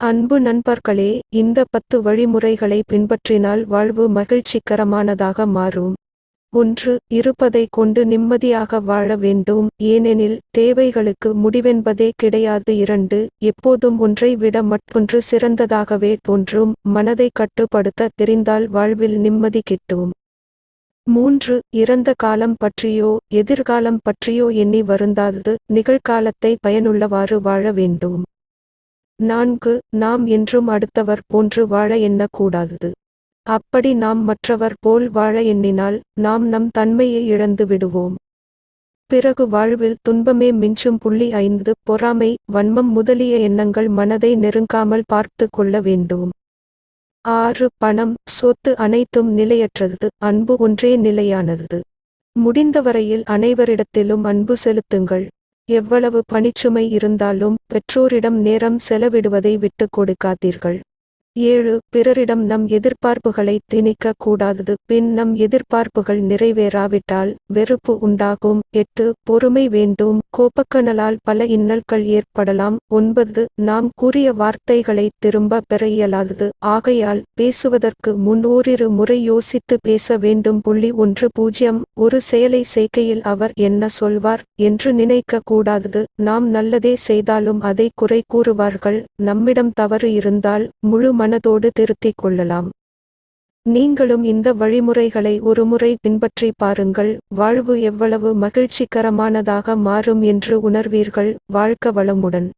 அன்பு நண்பர்களே இந்த பத்து வழிமுறைகளை பின்பற்றினால் வாழ்வு மகிழ்ச்சிகரமானதாக மாறும். ஒன்று இருப்பதை கொண்டு நிம்மதியாக வாழ வேண்டும். ஏனெனில் தேவைகளுக்கு முடிவென்பதே கிடையாது. இரண்டு எப்போதும் ஒன்றை விட மற்றொன்று சிறந்ததாகவே தோன்றும். மனதை கட்டுப்படுத்த தெரிந்தால் வாழ்வில் நிம்மதி கிட்டும். மூன்று இறந்த காலம் பற்றியோ எதிர்காலம் பற்றியோ எண்ணி வருந்தாதது நிகழ்காலத்தை பயனுள்ளவாறு வாழ வேண்டும். நான்கு நாம் என்றும் அடுத்தவர் போன்று வாழ எண்ணக்கூடாது. அப்படி நாம் மற்றவர் போல் வாழ எண்ணினால் நாம் நம் தன்மையை இழந்து விடுவோம். பிறகு வாழ்வில் துன்பமே மிஞ்சும் புள்ளி ஐந்து பொறாமை வன்மம் முதலிய எண்ணங்கள் மனதை நெருங்காமல் பார்த்து கொள்ள வேண்டும். ஆறு பணம் சொத்து அனைத்தும் நிலையற்றது அன்பு ஒன்றே நிலையானது. முடிந்தவரையில் அனைவரிடத்திலும் அன்பு செலுத்துங்கள். எவ்வளவு பணிச்சுமை இருந்தாலும் பெற்றோரிடம் நேரம் செலவிடுவதை விட்டுக் கொடுக்காதீர்கள். ஏழு பிறரிடம் நம் எதிர்பார்ப்புகளை திணிக்க கூடாதது பின் நம் எதிர்பார்ப்புகள் நிறைவேறாவிட்டால் வெறுப்பு உண்டாகும். எட்டு பொறுமை வேண்டும். கோபக்கனலால் பல இன்னல்கள் ஏற்படலாம். ஒன்பது நாம் கூறிய வார்த்தைகளை திரும்ப பெற இயலாதது. ஆகையால் பேசுவதற்கு முன் ஓரிரு முறை யோசித்து பேச வேண்டும். புள்ளி ஒன்று பூஜ்ஜியம் ஒரு செயலை செய்கையில் அவர் என்ன சொல்வார் என்று நினைக்க கூடாதது நாம் நல்லதே செய்தாலும் அதை குறை கூறுவார்கள். நம்மிடம் தவறு இருந்தால் முழு மனதோடு திருத்திக் கொள்ளலாம். நீங்களும் இந்த வழிமுறைகளை ஒருமுறை பின்பற்றி பாருங்கள். வாழ்வு எவ்வளவு மகிழ்ச்சிகரமானதாக மாறும் என்று உணர்வீர்கள். வாழ்க்க வளமுடன்.